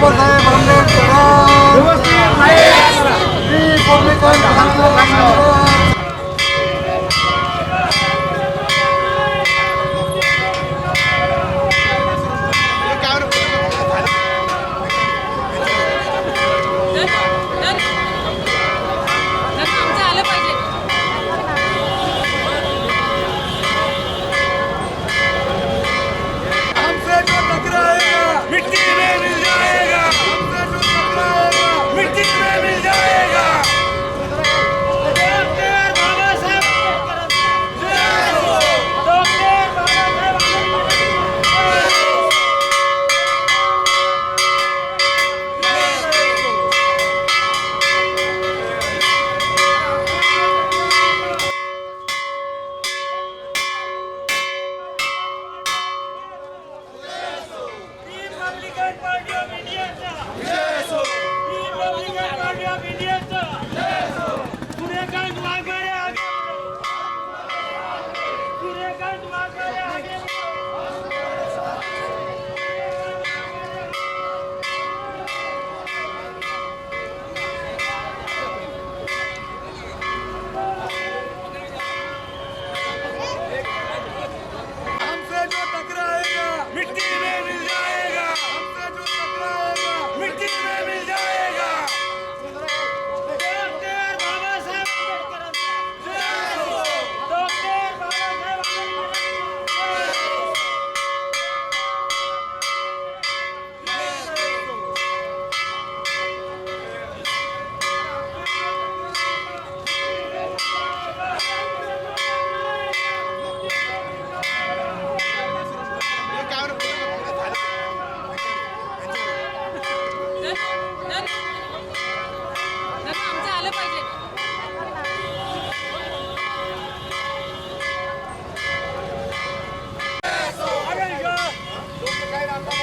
Vamos a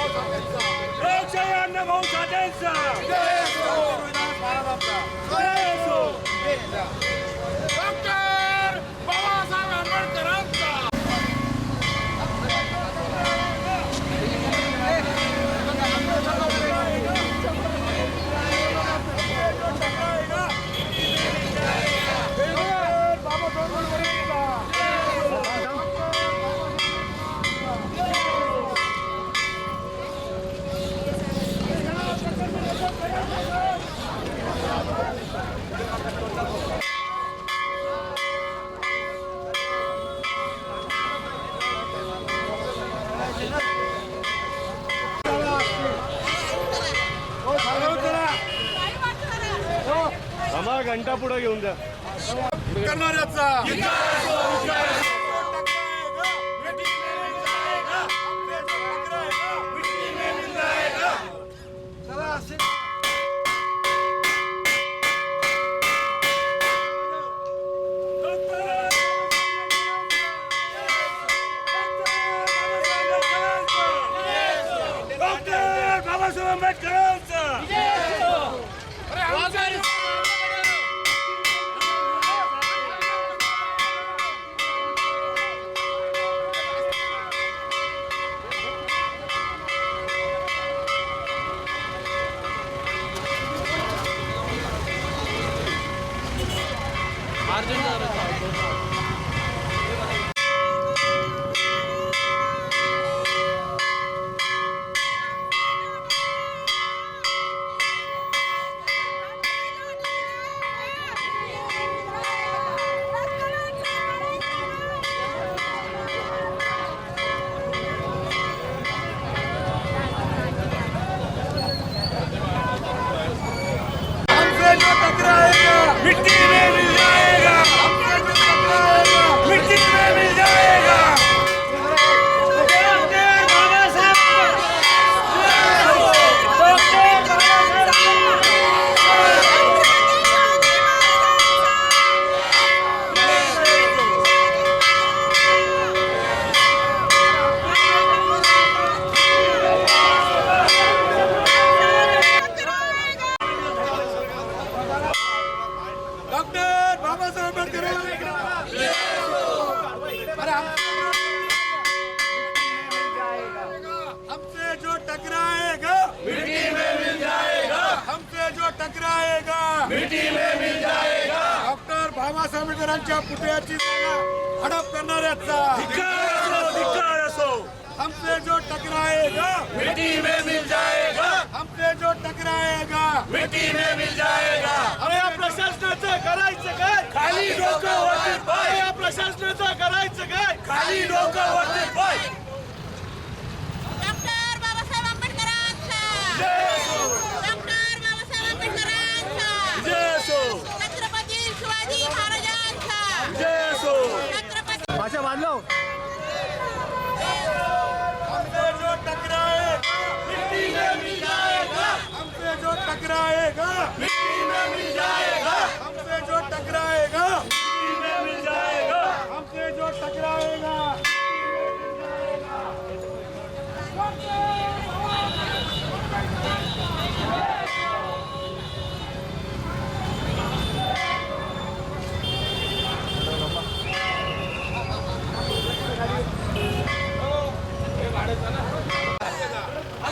लोकशाही अन्न भाऊ साठेंचा महाराजांचा आम्हाला घंटा पुढे घेऊन द्या. करणाऱ्याचा. पुतळ्याची जागा हडप करणाऱ्याचा. हमसे जो टकराएगा मिट्टी में मिल जाएगा। हमसे जो टकराएगा मिट्टी में मिल जाएगा। अरे या प्रशासनाचं करायचं काय? खाली डोकं वरती पाय. या प्रशासनाचं करायचं काय? खाली डोकं वरती पाय डॉक्टर बाबासाहेब आंबेडकरांचा जय हो डॉक्टर बाबासाहेब आंबेडकरांचा जय असो छत्रपती शिवाजी महाराजांचा जय असो छत्रपती जो टकराएगा मिट्टी में मिल जाएगा। हमसे जो टकराएगा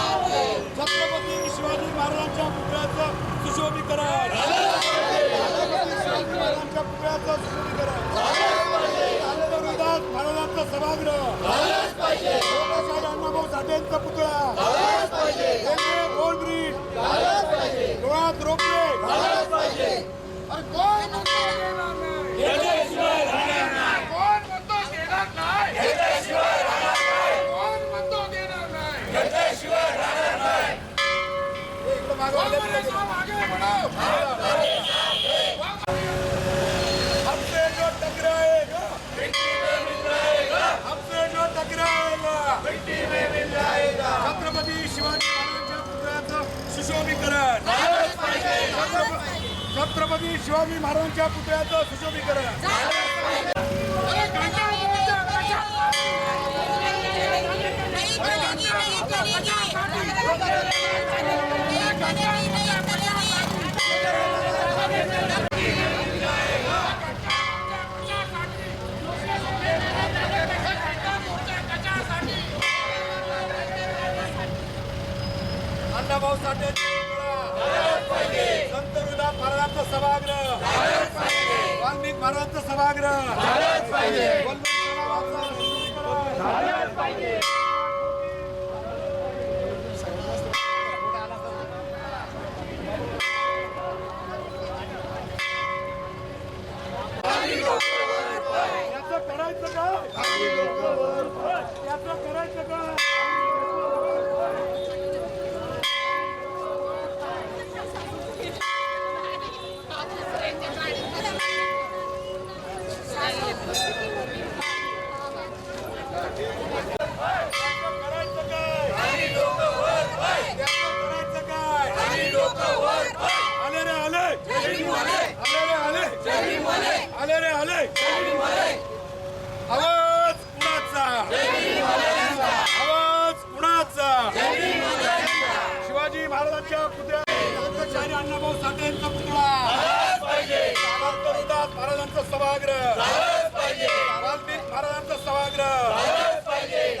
छत्रपती शिवाजी महाराजांच्या पुतळ्याचं सुशोभीकरण. महाराजांच्या पुतळ्याचं सुशोभीकरण. विरोधात महाराजांचं सभागृह. लोकशाही अण्णाभाऊ साठेंचा पुतळा. गोल ब्रिज डोळ्यात अरे कोण म्हणतो देणार नाही? कोण म्हणतो देणार नाही? कोण म्हणतो देणार नाही? हे इकडं मागं वळलं पाहिजे. हमसे जो टकराएगा हमसे जो टकराएगा छत्रपती शिवाजी महाराजांच्या पुतळ्याचं सुशोभीकरण छत्रपती शिवाजी महाराजांच्या पुतळ्याचं सुशोभीकरण अण्णाभाऊ साठे संत विदा महाराजांचं सभागृह. वाल्मिक महाराजांचं सभागृह. महाराजांचं सभागृह. वाल्मिक महाराजांचं सभागृह.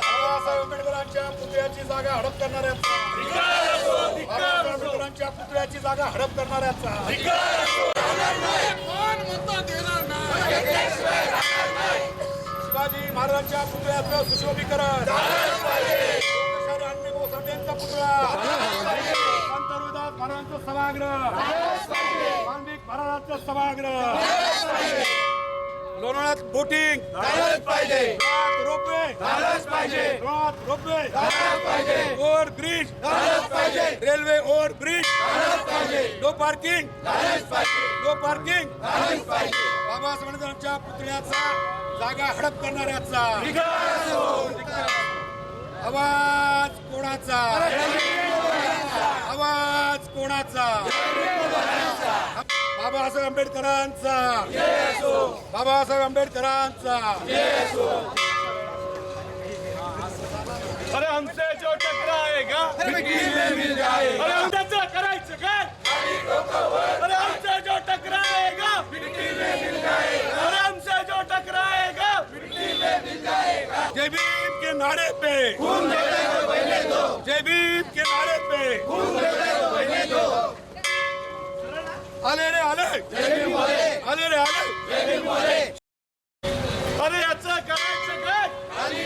बाबासाहेब आंबेडकरांच्या पुतळ्याची जागा हडप करणाऱ्याचा. बाबासाहेब आंबेडकरांच्या पुतळ्याची जागा हडप करणाऱ्याचा. कोण म्हणतो देणार नाही शिवाजी महाराजांच्या पुतळ्याचं सुशोभीकरण. लोकशाही अण्णाभाऊ साठेंचा पुतळा. संत महाराजांचं सभागृह. वाल्मिक महाराजांचं सभागृह. लोणावळ्यात बोटिंग. पाहिजे. रोपवे. पाहिजे. लोणावळ्यात रोपवे. पाहिजे. Over bridge. पाहिजे. Railway over bridge. पाहिजे. नो पार्किंग पाहिजे. नो पार्किंग पाहिजे. बाबासाहेब आंबेडकरांच्या पुतळ्याचा जागा हडप करणाऱ्याचा. आवाज कोणाचा? आवाज कोणाचा? बाबासाहेब आंबेडकरांचा. बाबासाहेब आंबेडकरांचा. अरे हमसे जो टकराएगा अरे हम त्याचं करायचं काय अरे हमसे जो टकराएगा अरे हमसे जो टकराएगा जय भीम के नारे पे. जय भीम के नारे पे. आले रे आले. आले रे आले. अरे याचं करायचं काय? अरे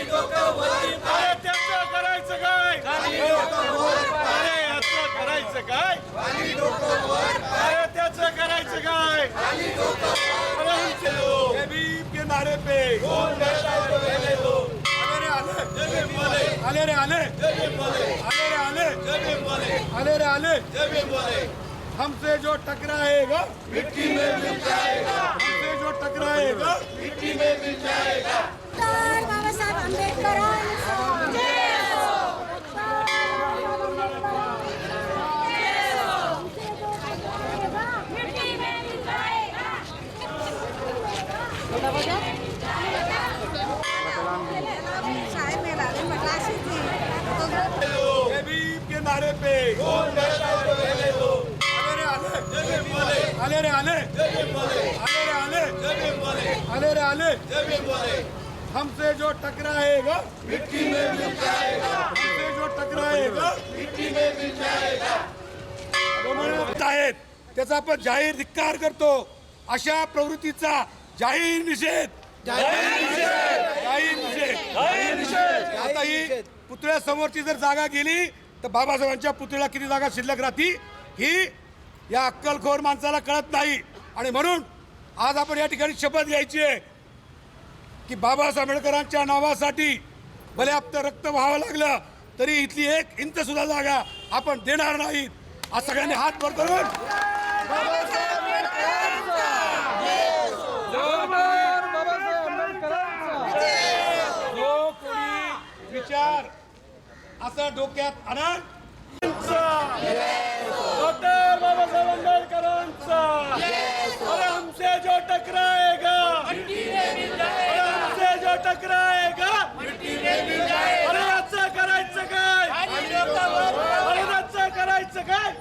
त्याचं करायचं काय? अरे याचं करायचं काय? अरे त्याचं करायचं काय? नारे पे. आले रे आले. आले रे आले. आले रे आले. आले रे आले. हमसे जो टकराएगा मिट्टी में मिल जाएगा। हमसे जो टकराएगा डॉक्टर बाबासाहेब आंबेडकरांचा शाळेत नाही लागले म्हटलं अशीच जय भीम के नारे पे। आले रे आले आले रे आले. आले रे आले. आले रे आले. हमसे जो टकराएगा मिट्टी में मिल जाएगा. हमसे जो टकराएगा मिट्टी में मिल जाएगा. आहेत त्याचा आपण जाहीर धिक्कार करतो. अशा प्रवृत्तीचा जाहीर निषेध. जाहीर निषेध. आता ही पुतळ्या समोरची जर जागा गेली तर बाबासाहेबांच्या पुतळ्याला किती जागा शिल्लक राहती ही या अक्कलखोर माणसाला कळत नाही. आणि म्हणून आज आपण या ठिकाणी शपथ घ्यायची आहे की बाबासाहेब आंबेडकरांच्या नावासाठी भले आपलं रक्त व्हावं लागलं तरी इथली एक इंच सुद्धा जागा आपण देणार नाहीत आज सगळ्यांनी हात वर करून विचार. असं डोक्यात आणा डॉक्टर बाबासाहेब आंबेडकरांचा अरे हमसे जो टकराएगा। हमसे जो टकराएगा अरे याचं करायचं काय अरे याचं करायचं काय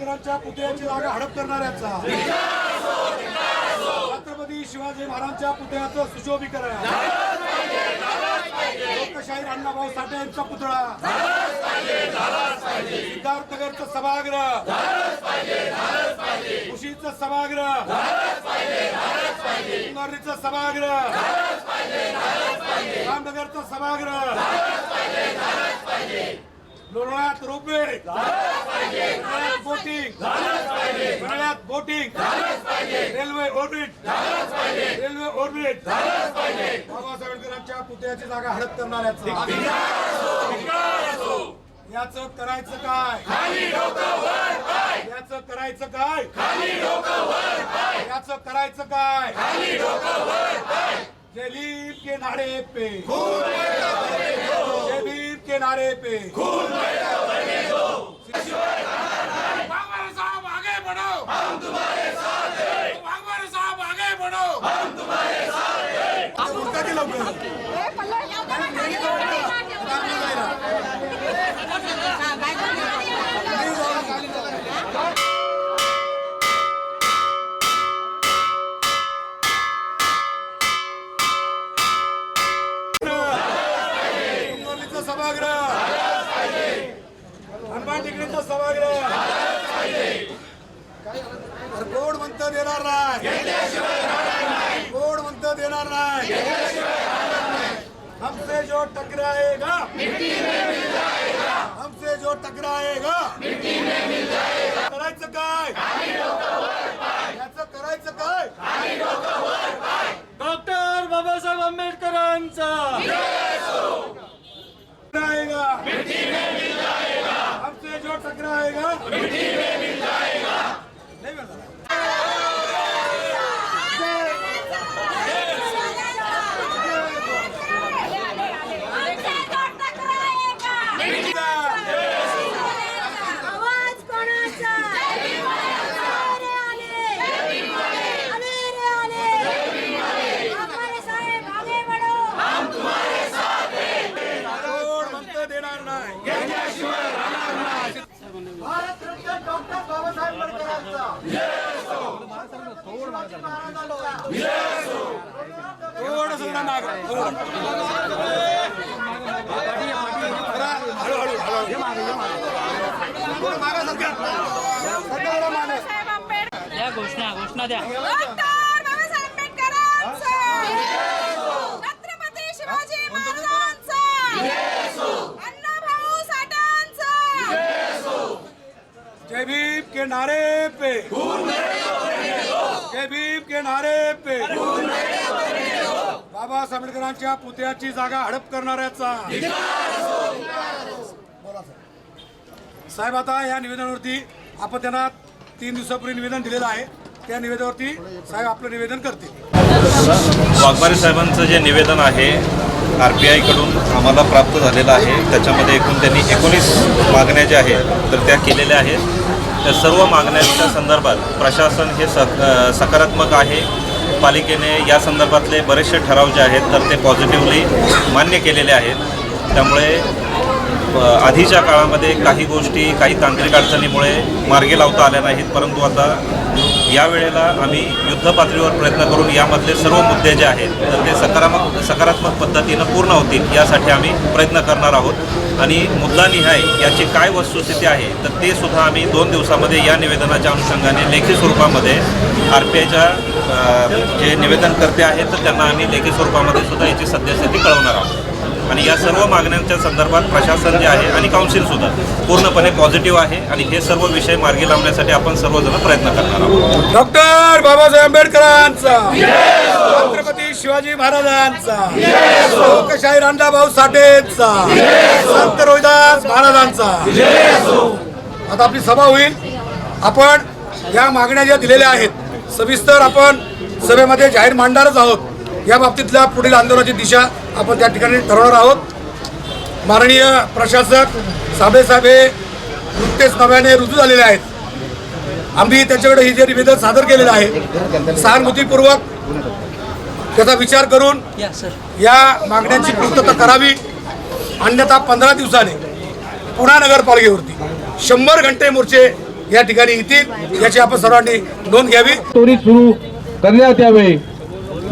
आंबेडकरांच्या पुतळ्याची जागा हडप करणाऱ्याचा. छत्रपती शिवाजी महाराजांच्या पुतळ्याचं सुशोभीकरण. लोकशाहीर अण्णाभाऊ साठे यांचा पुतळा. सिद्धार्थनगरचं सभागृह. कुशीचं सभागृह. सिंगारीचं सभागृह. रामनगरचं सभागृह. लोणाळ्यात रोपवे. उन्हाळ्यात बोटिंग. उन्हाळ्यात boating. Railway orbit. Railway orbit. Babasaheb आंबेडकरांच्या पुतळ्याची जागा हडप करणाऱ्याचं. याच करायचं काय? याच करायचं काय? याच करायचं काय? जय भीम के नाडे पे. जय के नारे पे। वाघमारे साहब आगे बढ़ो। हम तुम्हारे साथ हैं। वाघमारे साहब आगे बढ़ो। हम तुम्हारे साथ हैं उरका की लवकर मुरलीचं सभागृह सभागृह अरे कोण म्हणतं देणार नाही. कोण म्हणतं देणार नाही. हमसे जो टकराएगा हमसे जो टकराएगा करायचं काय? याचं करायचं काय? डॉक्टर बाबासाहेब आंबेडकरांचा. टकराएगा मिट्टी में मिल जाएगा नहीं मिलता आवाज कोणाचा आले रे आले आले रे आले हमारे साहेब आगे बढ़ो कोण म्हणतं देणार नाही भारतरत्न डॉक्टर बाबासाहेब आंबेडकरांचा थोडंसं जरा मागं, थोडं. जरा हळूहळू, हळूहळू. थोडं मागं सरका. सरका जरा मागं. डॉक्टर बाबासाहेब आंबेडकरांचा छत्रपती शिवाजी महाराजांचा अण्णाभाऊ साठ्यांचा जय भीम के नारे पे। जय भीम के नारे पे. बाबासाहेब आंबेडकरांच्या पुतळ्याची जागा हडप करणाऱ्याचा. बोला साहेब. साहेब आता या निवेदनावरती आपण त्यांना तीन दिवसापूर्वी निवेदन दिलेलं आहे. त्या निवेदनावरती साहेब आपलं निवेदन करतील. वाघमारे साहेबांचं जे निवेदन आहे आर पी आयकडून आम्हाला प्राप्त झालेलं आहे. त्याच्यामध्ये एकूण त्यांनी एकोणीस मागण्या ज्या आहेत तर त्या केलेल्या आहेत. त्या सर्व मागण्यांच्या संदर्भात प्रशासन हे स सकारात्मक आहे. पालिकेने या संदर्भातले बरेचसे ठराव जे आहेत तर ते पॉझिटिव्हली मान्य केलेले आहेत. त्यामुळे आधीच्या काळामध्ये काही गोष्टी काही तांत्रिक अडचणीमुळे मार्गे लावता आल्या नाहीत परंतु आता यावेळेला आम्ही युद्ध पातळीवर प्रयत्न करून यामधले सर्व मुद्दे जे आहेत तर ते सकारात्मक सकारात्मक पद्धतीनं पूर्ण होतील यासाठी आम्ही प्रयत्न करणार आहोत. आणि मुद्दानिहाय याची काय वस्तुस्थिती आहे तर ते सुद्धा आम्ही दोन दिवसामध्ये या निवेदनाच्या अनुषंगाने लेखी स्वरूपामध्ये आर पी आयच्या जे निवेदनकर्ते आहेत तर त्यांना आम्ही लेखी स्वरूपामध्ये सुद्धा याची सद्यस्थिती कळवणार आहोत. आणि या सर्व मागण्यांच्या संदर्भात प्रशासन जे आहे आणि काउन्सिल सुद्धा पूर्णपणे पॉझिटिव्ह आहे आणि हे सर्व विषय मार्गी लावण्यासाठी आपण सर्वजण प्रयत्न करणार आहोत. डॉक्टर बाबासाहेब आंबेडकरांचा. छत्रपती शिवाजी महाराजांचा. लोकशाही रांधाभाऊ साठेचा. संत रोहिदास महाराजांचा. आता आपली सभा होईल. आपण या मागण्या ज्या दिलेल्या आहेत सविस्तर आपण सभेमध्ये जाहीर मांडणारच आहोत. या बाबतीतल्या पुढील आंदोलनाची दिशा आपण त्या ठिकाणी ठरवणार आहोत. माननीय प्रशासक साबळे साहेब हे नुकतेच नव्याने रुजू झालेले आहेत. आम्ही त्याच्याकडे ही जे निवेदन सादर केलेलं आहे सहानुभूतीपूर्वक त्याचा विचार करून या मागण्यांची पूर्तता करावी. अन्यथा पंधरा दिवसाने पुन्हा नगरपालिकेवरती शंभर घंटे मोर्चे या ठिकाणी येतील याची आपण सर्वांनी नोंद घ्यावी. सुरू करण्यात यावे.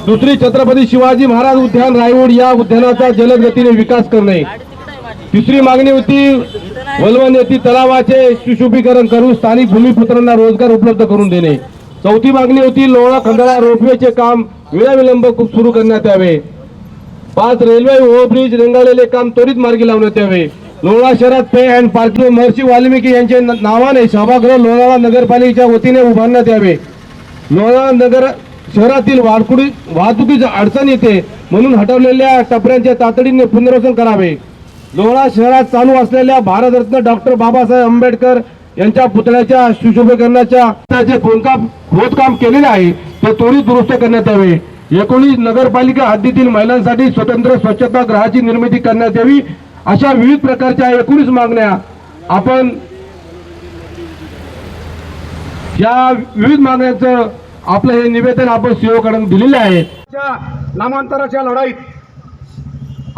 दुसरी छत्रपती शिवाजी महाराज उद्यान रायवड या उद्यानाचा जलद गतीने विकास करणे. तिसरी मागणी होती वलवण येथील तलावाचे सुशोभीकरण करून स्थानिक भूमिपुत्रांना रोजगार उपलब्ध करून देणे. चौथी मागणी होती लोळा खंडाळा रोपवेचे काम विनाविलंब सुरू करण्यात यावे. पाच रेल्वे ओव्हरब्रिज रेंगाळलेले काम त्वरित मार्गी लावण्यात यावे. लोळा शहरात pay and parking Maharshi Valmiki यांच्या नावाने सभागृह लोणावळा नगरपालिकेच्या वतीने उभारण्यात यावे. लोणावळा नगर शहरातील वाहतुकी वाहतुकीची अडचण येते म्हणून हटवलेल्या टपऱ्यांचे तातडीने पुनर्वसन करावे. लोहळा शहरात चालू असलेल्या भारतरत्न डॉक्टर बाबासाहेब आंबेडकर यांच्या पुतळ्याच्या सुशोभीकरणाच्या त्याचे खोदकाम खोदकाम केलेले आहे. ते त्वरित दुरुस्त करण्यात यावे. एकोणीस नगरपालिका हद्दीतील महिलांसाठी स्वतंत्र स्वच्छता ग्रहाची निर्मिती करण्यात यावी अशा विविध प्रकारच्या एकोणीस मागण्या आपण या विविध मागण्यांचं आपलं हे निवेदन आपण सीओकडून दिलेलं आहे. नामांतराच्या लढाईत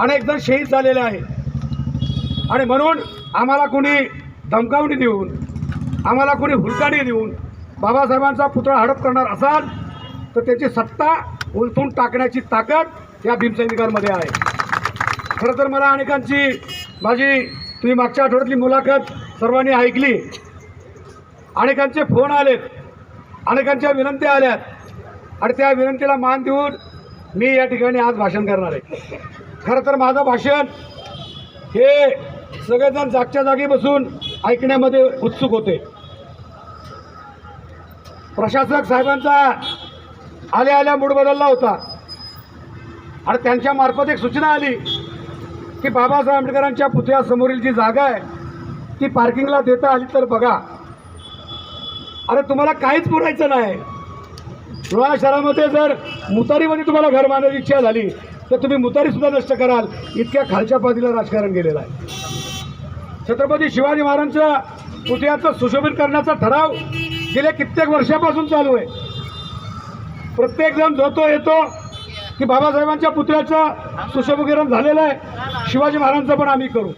अनेक जण शहीद झालेले आहे आणि म्हणून आम्हाला कोणी धमकावणी देऊन आम्हाला कोणी हुलकाणी देऊन बाबासाहेबांचा पुतळा हडप करणार असाल तर त्याची सत्ता उलथून टाकण्याची ताकद या भीमसैनिकांमध्ये आहे. खरं तर मला अनेकांची माझी तुम्ही मागच्या आठवड्यातली मुलाखत सर्वांनी ऐकली. अनेकांचे फोन आलेत. अनेकांच्या विनंत्या आल्या आणि त्या विनंतीला मान देऊन मी या ठिकाणी आज भाषण करणार आहे. खरं तर माझं भाषण हे सगळेजण जागच्या जागी बसून ऐकण्यामध्ये उत्सुक होते. प्रशासक साहेबांचा आल्या आल्या मूड बदलला होता. आणि त्यांच्या मार्फत एक सूचना आली की बाबासाहेब आंबेडकरांच्या पुतळ्यासमोरील जी जागा आहे ती पार्किंगला देता आली तर बघा. अरे तुम्हाला काहीच पुरायचं नाही. लोहा शहरामध्ये जर मुतारीमध्ये तुम्हाला घर बांधायची इच्छा झाली तर तुम्ही मुतारीसुद्धा नष्ट कराल. इतक्या खालच्या पातळीला राजकारण गेलेलं आहे. छत्रपती शिवाजी महाराजांच्या पुतळ्याचं सुशोभित करण्याचा ठराव गेल्या कित्येक वर्षापासून चालू आहे. प्रत्येकजण जोतो येतो की बाबासाहेबांच्या पुतळ्याचं सुशोभीकरण झालेलं आहे. शिवाजी महाराजांचं पण आम्ही करू.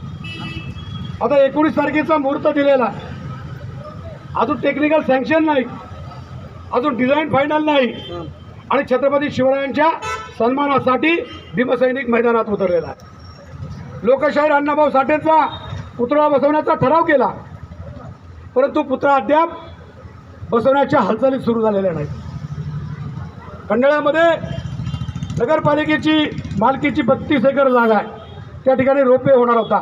आता एकोणीस तारखेचा मुहूर्त दिलेला आहे. अजून टेक्निकल सँक्शन नाही. अजून डिझाईन फायनल नाही. आणि छत्रपती शिवरायांच्या सन्मानासाठी भीमसैनिक मैदानात उतरलेला आहे. लोकशाहीर अण्णाभाऊ साठेंचा पुतळा बसवण्याचा ठराव केला. परंतु पुतळा अद्याप बसवण्याच्या हालचाली सुरू झालेल्या नाहीत. खंडाळ्यामध्ये नगरपालिकेची मालकीची बत्तीस एकर जागा आहे. त्या ठिकाणी रोपे होणार होता.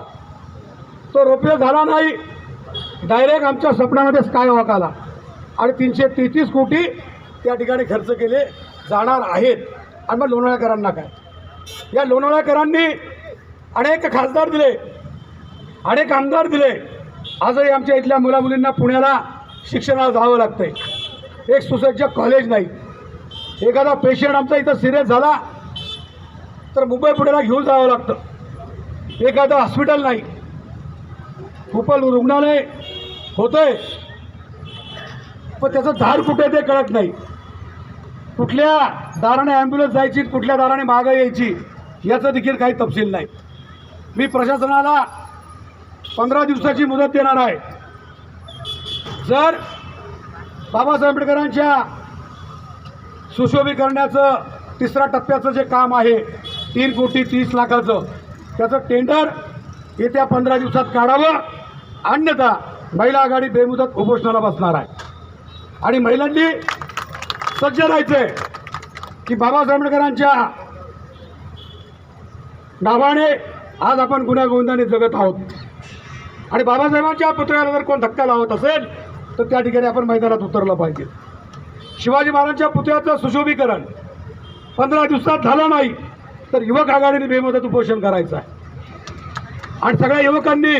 तो रोपे झाला नाही डायरेक्ट आमच्या स्वप्नामध्ये स्काय वॉक आला. आणि तीनशे तेहतीस कोटी त्या ठिकाणी खर्च केले जाणार आहेत. आणि मग लोणावळ्याकरांना काय? या लोणावळ्याकरांनी अनेक खासदार दिले अनेक आमदार दिले. आजही आमच्या इथल्या मुलामुलींना पुण्याला शिक्षणाला जावं लागतंय. एक सुसज्ज कॉलेज नाही. एखादा पेशंट आमचा इथं सिरियस झाला तर मुंबई पुण्याला घेऊन जावं लागतं. एखादं हॉस्पिटल नाही. खूप रुग्णालय होतंय. पण त्याचं दार कुठे ते कळत नाही. कुठल्या दाराने ॲम्ब्युलन्स जायची कुठल्या दाराने मागं यायची याचं देखील काही तपशील नाही. मी प्रशासनाला पंधरा दिवसाची मुदत देणार आहे. जर बाबासाहेब आंबेडकरांच्या सुशोभीकरणाचं तिसऱ्या टप्प्याचं जे काम आहे तीन कोटी तीस लाखाचं त्याचं टेंडर येत्या पंधरा दिवसात काढावं. अन्यथा महिला आघाडी बेमुदत उपोषणाला बसणार आहे. आणि महिलांनी सज्ज राहायचं आहे की बाबासाहेब आंबेडकरांच्या नावाने आज आपण गुन्हागोविंदाने जगत आहोत. आणि बाबासाहेबांच्या पुतळ्याला जर कोण धक्का लावत असेल तर त्या ठिकाणी आपण मैदानात उतरलं पाहिजे. शिवाजी महाराजांच्या पुतळ्याचं सुशोभीकरण पंधरा दिवसात झालं नाही तर युवक आघाडीने बेमदत उपोषण करायचं आहे. आणि सगळ्या युवकांनी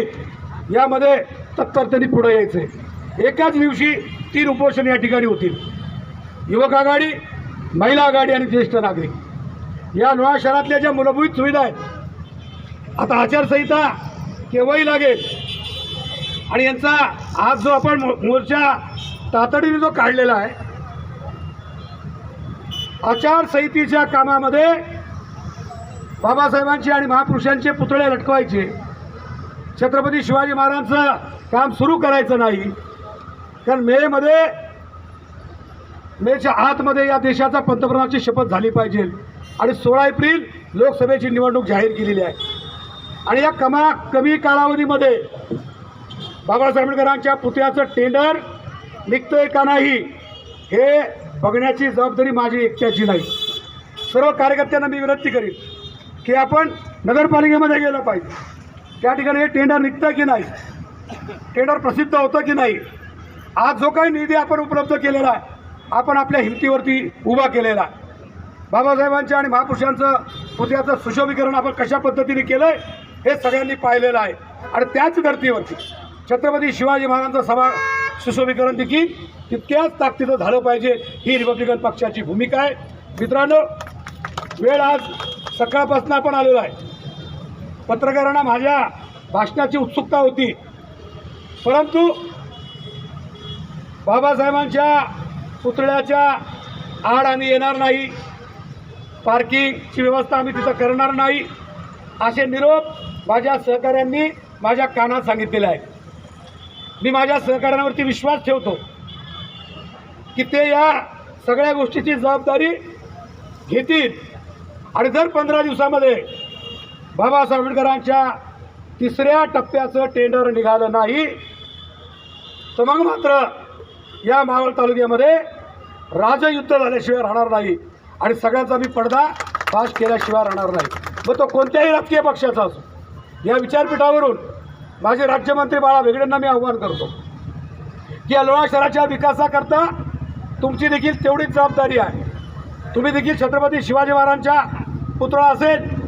यामध्ये तत्परतेने पुढे यायचे एकाच दिवशी तीन उपोषण या ठिकाणी होतील. युवक आघाडी महिला आघाडी आणि ज्येष्ठ नागरिक. या लोहा शहरातल्या ज्या मूलभूत सुविधा आहेत आता आचारसंहिता केव्हाही लागेल. आणि यांचा आज जो आपण मो- मोर्चा तातडीने जो काढलेला आहे आचारसंहितेच्या कामामध्ये बाबासाहेबांचे आणि महापुरुषांचे पुतळे लटकवायचे. छत्रपती शिवाजी महाराजांचं काम सुरू करायचं नाही. कारण मेमध्ये मेच्या आतमध्ये या देशाचा पंतप्रधानाची शपथ झाली पाहिजे. आणि सोळा एप्रिल लोकसभेची निवडणूक जाहीर केलेली आहे. आणि या कमा कमी कालावधीमध्ये बाबासाहेब आंबेडकरांच्या पुतळ्याचं टेंडर निघतंय का नाही हे बघण्याची जबाबदारी माझी एकट्याची नाही. सर्व कार्यकर्त्यांना मी विनंती करीन की आपण नगरपालिकेमध्ये गेलं पाहिजे. त्या ठिकाणी हे टेंडर निघतं की नाही? टेंडर प्रसिद्ध होतं की नाही? आज जो काही निधी आपण उपलब्ध केलेला आहे आपण आपल्या हिमतीवरती उभा केलेला आहे. बाबासाहेबांच्या आणि महापुरुषांचं पुतळ्याचं सुशोभीकरण आपण कशा पद्धतीने केलं आहे हे सगळ्यांनी पाहिलेलं आहे. आणि त्याच धर्तीवरती छत्रपती शिवाजी महाराजांचं सभा सुशोभीकरण देखील तितक्याच ताकदीचं झालं पाहिजे ही रिपब्लिकन पक्षाची भूमिका आहे. मित्रांनो वेळ आज सकाळपासून आपण आलेलो आहे. पत्रकारांना माझ्या भाषणाची उत्सुकता होती. परंतु बाबासाहेबांच्या पुतळ्याच्या आड आम्ही येणार नाही. पार्किंगची व्यवस्था आम्ही तिथं करणार नाही. असे निरोप माझ्या सहकाऱ्यांनी माझ्या कानात सांगितलेले आहे मी माझ्या सहकाऱ्यांवरती विश्वास ठेवतो की ते या सगळ्या गोष्टीची जबाबदारी घेतील. आणि जर पंधरा दिवसामध्ये बाबासाहेब आंबेडकरांच्या तिसऱ्या टप्प्याचं टेंडर निघालं नाही. तर मग मात्र या मावळ तालुक्यामध्ये राजयुद्ध झाल्याशिवाय राहणार नाही. आणि सगळ्याचा मी पडदा पास केल्याशिवाय राहणार नाही. मग तो कोणत्याही राजकीय पक्षाचा असो या विचारपीठावरून माझे राज्यमंत्री बाळा वेगळ्यांना मी आव्हान करतो की या लोणा शहराच्या विकासाकरता तुमची देखील तेवढीच जबाबदारी आहे. तुम्ही देखील छत्रपती शिवाजी महाराजांच्या पुतळा असेल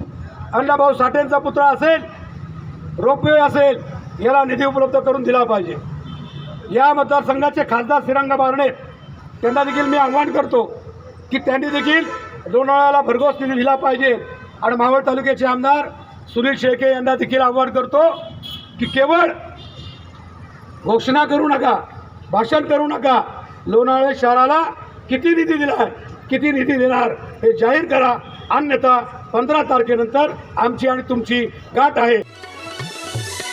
अण्णाभाऊ साठेंचा पुतळा असेल रोपवे असेल याला निधी उपलब्ध करून दिला पाहिजे. या मतदारसंघाचे खासदार श्रीरंग बारणे त्यांना देखील मी आव्हान करतो की त्यांनी देखील लोणावळ्याला भरघोस निधी दिला पाहिजे. आणि मावळ तालुक्याचे आमदार सुनील शेळके यांना देखील आव्हान करतो की केवळ घोषणा करू नका भाषण करू नका. लोणावळे शहराला किती निधी दिला किती निधी देणार हे जाहीर करा. अन्यथा पंधरा तारखेनंतर आमची आणि तुमची गाठ आहे.